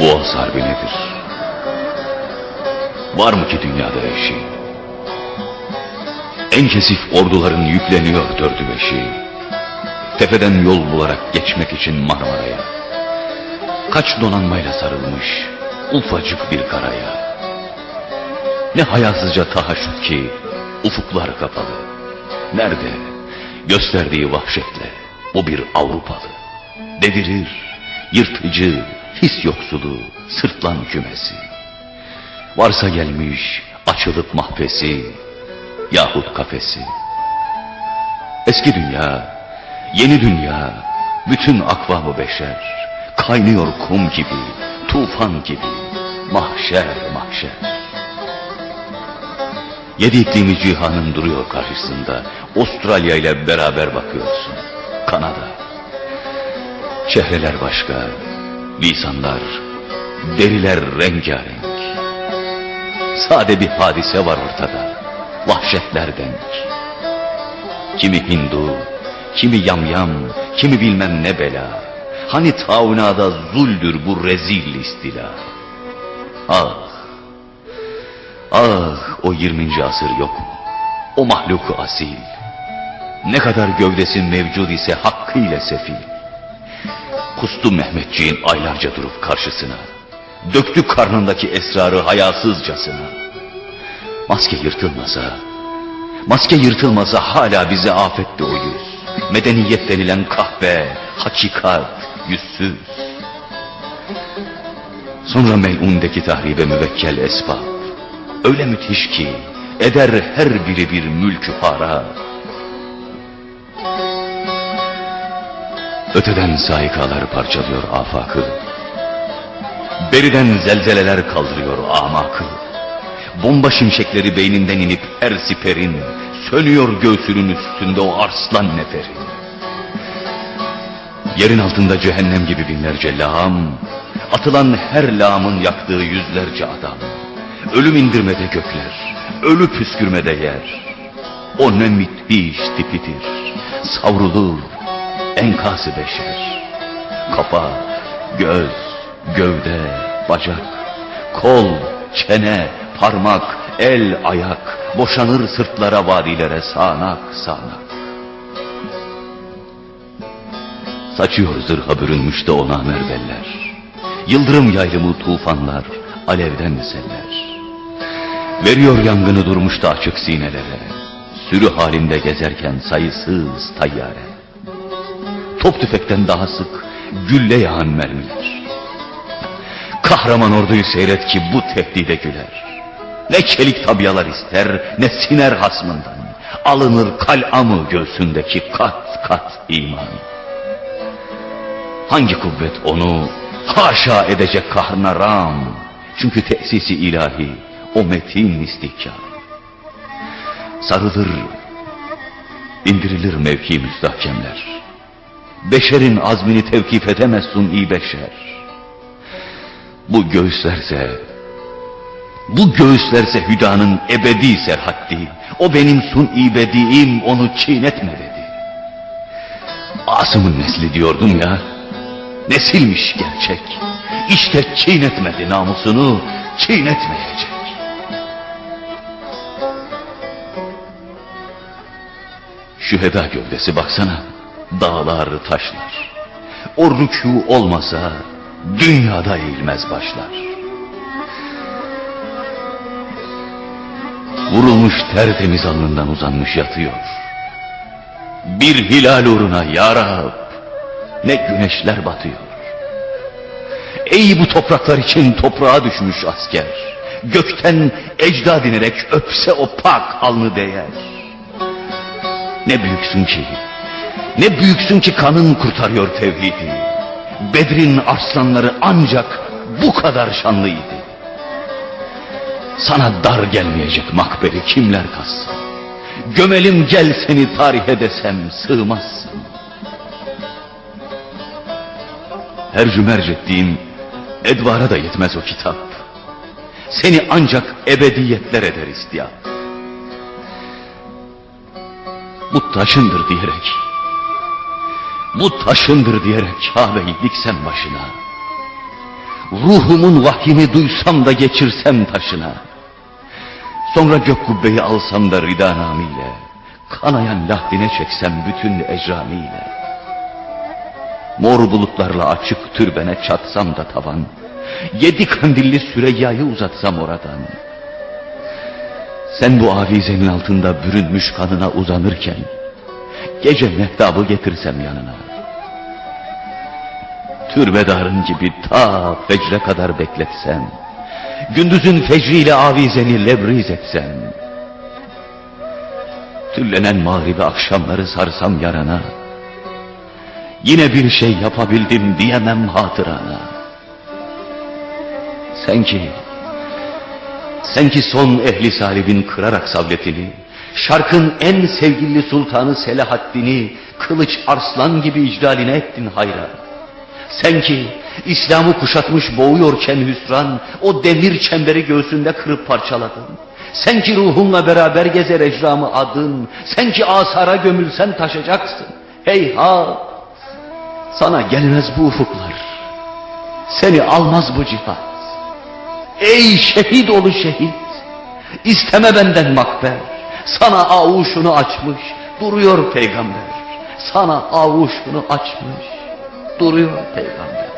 Boğaz harbi nedir? Var mı ki dünyada eşi? En kesif orduların yükleniyor dördü beşi. Tepeden yol bularak geçmek için Marmara'ya. Kaç donanmayla sarılmış ufacık bir karaya. Ne hayasızca tahaşüt ki ufuklar kapalı. Nerede gösterdiği vahşetle o bir Avrupalı. Dedirir, yırtıcı, his yoksulu, sırtlan kümesi. Varsa gelmiş açılıp mahfesi yahut kafesi. Eski dünya, yeni dünya, bütün akvamı beşer, kaynıyor kum gibi, tufan gibi, mahşer mahşer. Yedi iklimi cihanın duruyor karşısında, Avustralya ile beraber bakıyorsun, Kanada. Çehreler başka, lisanlar, deriler rengarenk. Sade bir hadise var ortada, vahşetler denk. Kimi Hindu, kimi yamyam, kimi bilmem ne bela. Hani taunada zuldür bu rezil istila. Ah, ah o 20. asır yok mu? O mahluku asil. Ne kadar gövdesi mevcud ise hakkıyla sefil. Kustu Mehmetçiğin aylarca durup karşısına. Döktü karnındaki esrarı hayasızcasına. Maske yırtılmasa, maske yırtılmasa hala bize afetti o yüz. Medeniyet denilen kahve, hakikat, yüzsüz. Sonra melundeki tahribe müvekkel esbab. Öyle müthiş ki eder her biri bir mülkü para. Öteden saikalar parçalıyor afakı. Beriden zelzeleler kaldırıyor amakı. Bomba şimşekleri beyninden inip her siperin, sönüyor göğsünün üstünde o arslan neferin. Yerin altında cehennem gibi binlerce lağım, atılan her lağımın yaktığı yüzlerce adam. Ölüm indirmede gökler, ölü püskürmede yer. O ne müthiş tipidir, savrulur, enkası beşer. Kafa, göz, gövde, bacak, kol, çene, parmak, el, ayak, boşanır sırtlara vadilere sağanak sağanak. Saçıyor zırha bürünmüş de ona merveller. Yıldırım yaylımı tufanlar, alevden seller. Veriyor yangını durmuş da açık sinelere. Sürü halinde gezerken sayısız tayyare. Top tüfekten daha sık gülle yağan mermiler. Kahraman orduyu seyret ki bu tehdide güler. Ne çelik tabiyalar ister ne siner hasmından. Alınır kal'amı göğsündeki kat kat iman. Hangi kuvvet onu haşa edecek kahrına ram. Çünkü tesisi ilahi o metin istihkam. Sarılır, indirilir mevki müstahkemler. Beşerin azmini tevkif edemez suni beşer. Bu göğüslerse, bu göğüslerse hüdanın ebedi serhaddi. O benim suni bediğim onu çiğnetme dedi. Asım'ın nesli diyordum ya. Nesilmiş gerçek. İşte çiğnetmedi namusunu, çiğnetmeyecek. Şüheda gövdesi baksana, dağlar taşlar. O rükû olmasa dünyada eğilmez başlar. Vurulmuş tertemiz alnından uzanmış yatıyor. Bir hilal uğruna ya ne güneşler batıyor. Ey bu topraklar için toprağa düşmüş asker. Gökten ecda dinerek öpse o pak alnı değer. Ne büyüksün ki, ne büyüksün ki kanın kurtarıyor tevhidi. Bedrin arslanları ancak bu kadar şanlıydı. Sana dar gelmeyecek makberi kimler kazsın? Gömelim gel seni tarihe desem sığmazsın. Her cümerc ettiğim edvara da yetmez o kitap. Seni ancak ebediyetler eder istiyap. Bu taşındır diyerek, bu taşındır diyerek Kabe'yi diksen başına. Ruhumun vahyini duysam da geçirsem taşına. Sonra gök kubbeyi alsam da ridanamiyle. Kanayan lahdine çeksem bütün ecramiyle. Mor bulutlarla açık türbene çatsam da tavan. Yedi kandilli Süreyya'yı uzatsam oradan. Sen bu avizenin altında bürünmüş kanına uzanırken, gece mehtabı getirsem yanına. Türbedarın gibi ta fecre kadar bekletsem, gündüzün fecriyle avizeni lebriz etsem, tüllenen mağribi akşamları sarsam yarana, yine bir şey yapabildim diyemem hatırana. Sen ki, sen ki son ehli salibin kırarak savletini, şarkın en sevgili sultanı Selahaddin'i, kılıç arslan gibi icraline ettin hayra. Sen ki İslam'ı kuşatmış boğuyorken hüsran, o demir çemberi göğsünde kırıp parçaladın. Sen ki ruhunla beraber gezer ecramı adın, sen ki asara gömülsen taşacaksın. Heyhat, sana gelmez bu ufuklar, seni almaz bu cihat. Ey şehit olu şehit, isteme benden makber, sana avuşunu açmış, duruyor peygamber. Sana avuşunu açmış, duruyor peygamber.